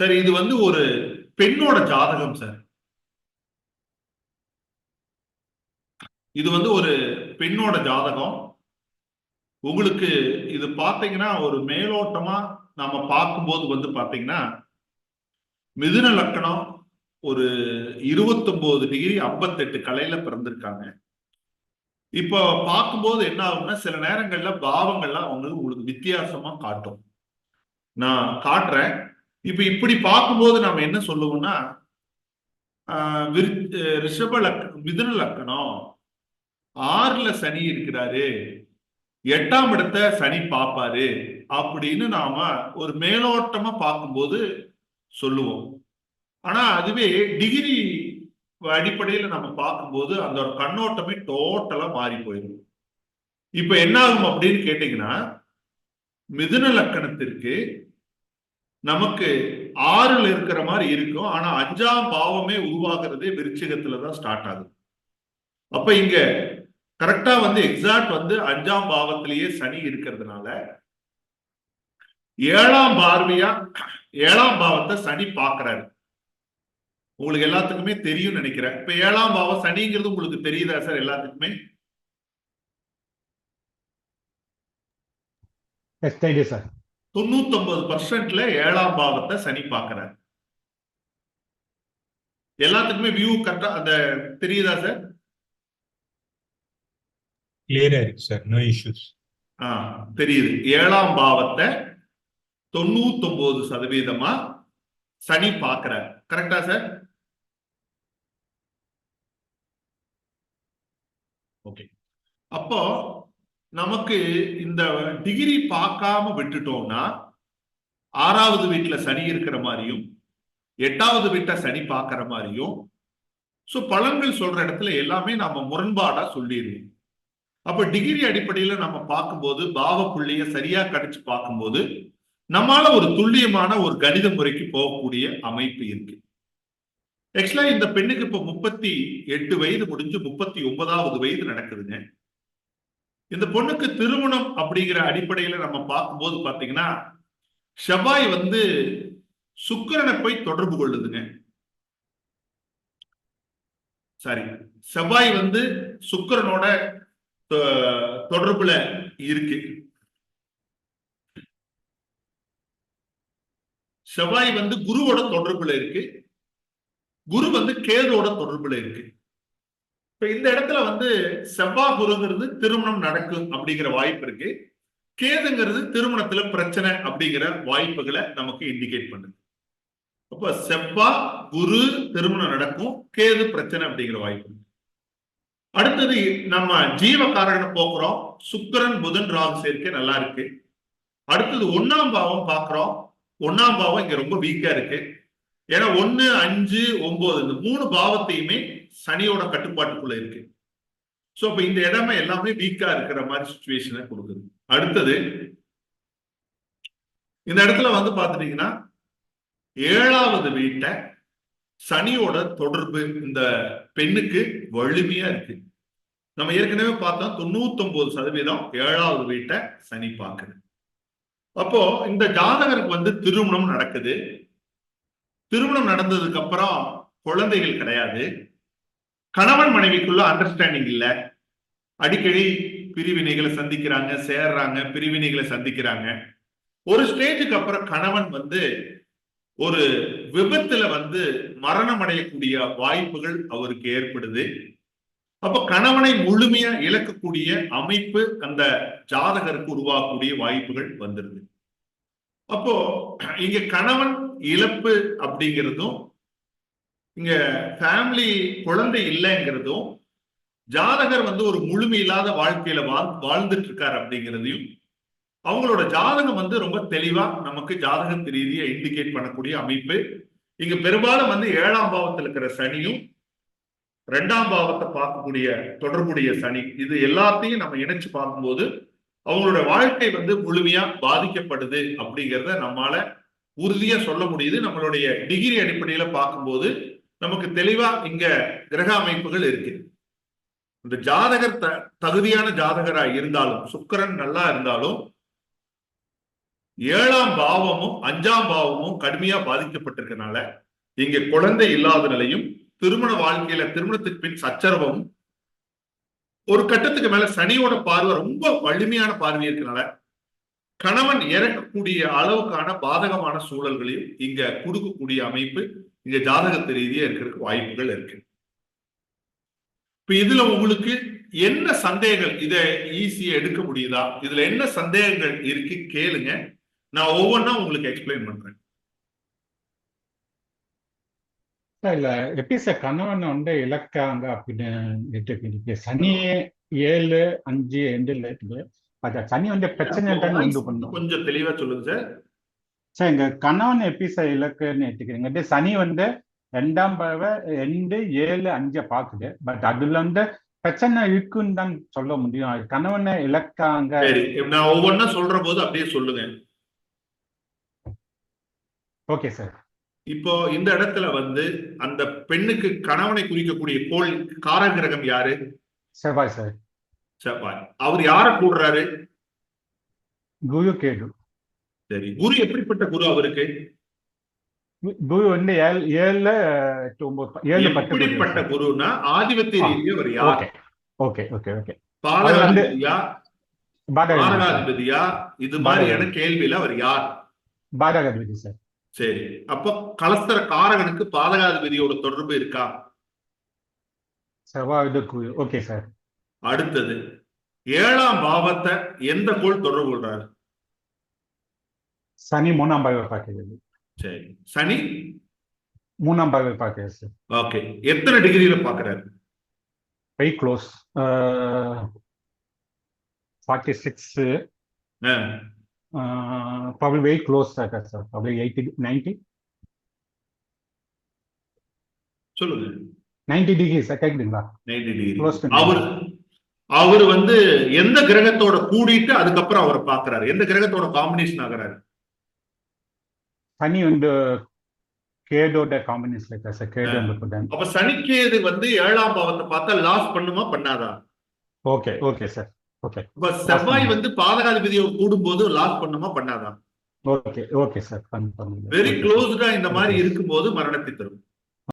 Sir இது வந்து ஒரு பெண்ணோட ஜாதகம் சார். இது வந்து ஒரு பெண்ணோட ஜாதகம். உங்களுக்கு இது பார்த்தீங்கன்னா ஒரு மேலோட்டமா நாம பார்க்கும்போது வந்து பார்த்தீங்கன்னா மிதுன லக்கணம் ஒரு இருபத்தொன்பது டிகிரி ஐம்பத்தெட்டு கலையில பிறந்திருக்காங்க. இப்போ பார்க்கும்போது என்ன ஆகும்னா சில நேரங்கள்ல பாவங்கள்லாம் அவங்களுக்கு உங்களுக்கு வித்தியாசமா காட்டும். நான் காட்டுறேன். இப்ப இப்படி பார்க்கும்போது நாம என்ன சொல்லுவோம்னா விரு- ரிஷப லக் மிதுன லக்கணம். ஆறுல சனி இருக்கிறாரு. எட்டாம் இடத்த சனி பார்ப்பாரு. அப்படின்னு நாம ஒரு மேலோட்டமா பார்க்கும்போது சொல்லுவோம். ஆனா அதுவே டிகிரி அடிப்படையில நம்ம பார்க்கும்போது அந்த ஒரு கண்ணோட்டமே டோட்டலா மாறி போயிடும் இப்ப என்ன ஆகும் அப்படின்னு கேட்டீங்கன்னா மிதுன லக்கணத்திற்கு நமக்கு ஆறுல இருக்கிற மாதிரி இருக்கும். ஆனா அஞ்சாம் பாவமே உருவாகிறதே விருச்சிகத்துல தான் ஸ்டார்ட் ஆகுது. அப்ப இங்க கரெக்டா வந்து எக்ஸாக்ட் வந்து அஞ்சாம் பாவத்திலேயே சனி இருக்கிறதுனால ஏழாம் பார்வையா ஏழாம் பாவத்தை சனி பார்க்கறாரு. உங்களுக்கு எல்லாத்துக்குமே தெரியும் நினைக்கிறேன். இப்ப ஏழாம் பாவம் சனிங்கிறது உங்களுக்கு தெரியுதா சார் எல்லாத்துக்குமே? தேங்க்யூ சார் தொண்ணூத்தொன்பது பர்சன்ட்ல ஏழாம் பாவத்தை சனி பார்க்கறாரு. எல்லாத்துக்குமே வியூ கரெக்டா அந்த தெரியுதா சார் கிளியரா இருக்கு சார் நோ இஷ்யூஸ் ஆ தெரியுது. ஏழாம் பாவத்தை தொண்ணூத்தொன்பது சதவீதமா சனி பார்க்கிறார். கரெக்டா சார் ஓகே அப்போ நமக்கு இந்த டிகிரி பார்க்காம விட்டுட்டோம்னா ஆறாவது வீட்டுல சனி இருக்கிற மாதிரியும் எட்டாவது வீட்டை சனி பார்க்கிற மாதிரியும் ஸோ பலன்கள் சொல்ற இடத்துல எல்லாமே நம்ம முரண்பாடா சொல்லிடுவோம். அப்ப டிகிரி அடிப்படையில நம்ம பார்க்கும்போது பாவ புள்ளிய சரியா கடிச்சு பார்க்கும்போது நம்மால ஒரு துல்லியமான ஒரு கணித முறைக்கு போகக்கூடிய அமைப்பு இருக்கு. ஆக்சுவலா இந்த பெண்ணுக்கு இப்ப முப்பத்தி எட்டு வயது முடிஞ்சு முப்பத்தி ஒன்பதாவது வயது நடக்குதுங்க. இந்த பொண்ணுக்கு திருமணம் அப்படிங்கிற அடிப்படையில நம்ம பார்க்கும்போது பாத்தீங்கன்னா செவ்வாய் வந்து சுக்கரனை போய் தொடர்பு கொள்ளுதுங்க. சாரி செவ்வாய் வந்து சுக்கரனோட தொடர்புல இருக்கு. செவ்வாய் வந்து குருவோட தொடர்புல இருக்கு. குரு வந்து கேதுவோட தொடர்புல இருக்கு. இந்த இடத்துல வந்து செவ்வா குருங்கிறது திருமணம் நடக்கும் அப்படிங்கிற வாய்ப்பு இருக்கு. கேதுங்கிறது திருமணத்துல பிரச்சனை அப்படிங்கிற வாய்ப்புகளை நமக்கு இண்டிகேட் பண்ணுது. அப்ப செவ்வா குரு திருமணம் நடக்கும் கேது பிரச்சனை அப்படிங்கிற வாய்ப்பு அடுத்தது நம்ம ஜீவகாரகனை போக்குறோம். சுக்கிரன் புதன் ராகு சேர்க்கை நல்லா இருக்கு. அடுத்தது ஒன்னாம் பாவம் பாக்குறோம். ஒன்னாம் பாவம் இங்க ரொம்ப வீக்கா இருக்கு. ஏன்னா ஒன்னு அஞ்சு ஒன்பது இந்த மூணு பாவத்தையுமே சனியோட கட்டுப்பாட்டுக்குள்ள இருக்கு. சோ அப்ப இந்த இடமே எல்லாமே வீக்கா இருக்கிற மாதிரி சுச்சுவேஷனை கொடுக்குது. அடுத்தது இந்த இடத்துல வந்து பாத்துட்டீங்கன்னா ஏழாவது வீட்டை சனியோட தொடர்பு இந்த பெண்ணுக்கு வலிமையா இருக்கு. நம்ம ஏற்கனவே பார்த்தோம் தொண்ணூத்தொன்பது சதவீதம் ஏழாவது வீட்டை சனி பார்க்குது. அப்போ இந்த ஜாதகருக்கு வந்து திருமணம் நடக்குது. திருமணம் நடந்ததுக்கு அப்புறம் குழந்தைகள் கிடையாது. கணவன் மனைவிக்குள்ள அண்டர்ஸ்டாண்டிங் இல்ல. அடிக்கடி பிரிவினைகளை சந்திக்கிறாங்க சேர்றாங்க பிரிவினைகளை சந்திக்கிறாங்க. ஒரு ஸ்டேஜுக்கு அப்புறம் கணவன் வந்து ஒரு விபத்துல வந்து மரணம் அடையக்கூடிய வாய்ப்புகள் அவருக்கு ஏற்படுது. அப்ப கணவனை முழுமையா இழக்கக்கூடிய அமைப்பு அந்த ஜாதகருக்கு உருவாகக்கூடிய வாய்ப்புகள் வந்துருது. அப்போ இங்க கணவன் இழப்பு அப்படிங்கிறதும் இங்க ஃபேமிலி குழந்தை இல்லைங்கிறதும் ஜாதகர் வந்து ஒரு முழுமை இல்லாத வாழ்க்கையில வாழ் வாழ்ந்துட்டு இருக்காரு அப்படிங்கிறதையும் அவங்களோட ஜாதகம் வந்து ரொம்ப தெளிவா நமக்கு ஜாதகத்து ரீதியை இண்டிகேட் பண்ணக்கூடிய அமைப்பு. இங்க பெரும்பாலும் வந்து ஏழாம் பாவத்தில் இருக்கிற சனியும் ரெண்டாம் பாவத்தை பார்க்கக்கூடிய தொடர்புடைய சனி. இது எல்லாத்தையும் நம்ம இணைச்சு பார்க்கும்போது அவங்களோட வாழ்க்கை வந்து முழுமையா பாதிக்கப்படுது அப்படிங்கிறத நம்மால உறுதியா சொல்ல முடியுது. நம்மளுடைய டிகிரி அடிப்படையில பார்க்கும்போது நமக்கு தெளிவா இங்க கிரக அமைப்புகள் இருக்கு. இந்த ஜாதகர் த தகுதியான ஜாதகரா இருந்தாலும் சுக்கரன் நல்லா இருந்தாலும் ஏழாம் பாவமும் அஞ்சாம் பாவமும் கடுமையா பாதிக்கப்பட்டிருக்கனால இங்க குழந்தை இல்லாத நிலையும் திருமண வாழ்க்கையில திருமணத்துக்கு பின் சச்சரவமும் ஒரு கட்டத்துக்கு மேல சனியோட பார்வை ரொம்ப வலிமையான பார்வை இருக்கனால கணவன் இறக்கக்கூடிய அளவுக்கான பாதகமான சூழல்களையும் இங்க கொடுக்கக்கூடிய அமைப்பு இங்க ஜாதகத்து ரீதியா இருக்கிறதுக்கு வாய்ப்புகள் இருக்கு. இப்ப இதுல உங்களுக்கு என்ன சந்தேகங்கள்? இதை ஈஸியா எடுக்க முடியுதா? இதுல என்ன சந்தேகங்கள் இருக்கு? கேளுங்க. நான் ஒவ்வொன்றா உங்களுக்கு எக்ஸ்பிளைன் பண்றேன். இல்ல எப்படி சார் கணவன் வந்து இலக்காங்க அப்படின்னு சனி ஏழு அஞ்சு ரெண்டுல இருக்குது அது சனி வந்து பிரச்சனை உண்டு பண்ணும். கொஞ்சம் தெளிவா சொல்லுங்க சார். சார் எங்க கணவன் எப்படி சார் இலக்குன்னு எடுத்துக்கிறீங்க சனி வந்து ரெண்டாம் பறவை ரெண்டு ஏழு அஞ்சை பாக்குது. பட் அதுல வந்து பிரச்சனை இருக்குன்னு தான் சொல்ல முடியும். கணவனை இலக்காங்க. சரி நான் ஒவ்வொன்றா சொல்ற போது அப்படியே சொல்லுங்க. Okay sir. இப்போ இந்த இடத்துல வந்து அந்த பெண்ணுக்கு கணவனை குறிக்கக்கூடிய கோள் காரகிரகம் யாரு? செவ்வாய் சார். செவ்வாய். அவர் யார கூடுறாரு? குரு கேது. சரி குரு எப்படிப்பட்ட குரு அவருக்கு? குரு வந்து ஏழு ஏழுல ஏழு எப்படிப்பட்ட சார். குருன்னா ஆதிபத்திய. ரீதியா அவர் யார்? ஓகே. Okay okay sir. பாதகாதிபதியா? இது மாதிரியான கேள்வியில அவர் யார்? பாதகாதிபதி சார். சரி. அப்போ கலஸ்தர காரகனுக்கு பாதகாதிபதியோட தொடர்பு இருக்கா? ஓகே சார் அடுத்தது ஏழாம் பாவத்தை எந்த கோள் தொடர்பு கொள்றாரு? சனி மூணாம் பாகவை பார்க்கிறது சரி. சனி? மூணாம் பாகவை பார்க்கிறது சார் ஓகே எத்தனை டிகிரியில பாக்குறாரு? Very close forty six probably very close sir sir probably eighty ninety சொல்லுங்க. நைன்டி டிகிரி சார் கேட்குதுங்களா நைன்டி டிகிரி Close அவர் அவர் வந்து எந்த கிரகத்தோட கூடிட்டு அதுக்கப்புறம் அவரை பாக்குறாரு எந்த கிரகத்தோட காம்பினேஷன் ஆகுறாரு? சனி வந்து கேடோட காம்பினேஷன் இருக்கா சார் கேடு அப்ப சனிக்கேது வந்து ஏழாம் பாவத்தை பார்த்தா லாஸ் பண்ணுமா பண்ணாதா? ஓகே ஓகே சார் செவ்வாய் வந்து பாதகாதிபதியோட கூடும்போது லாஸ் பண்ணுமா பண்ணாதா ஓகே ஓகே சார் வெரி க்ளோஸ்டா இந்த மாதிரி இருக்கும்போது மரணத்தை தரும்.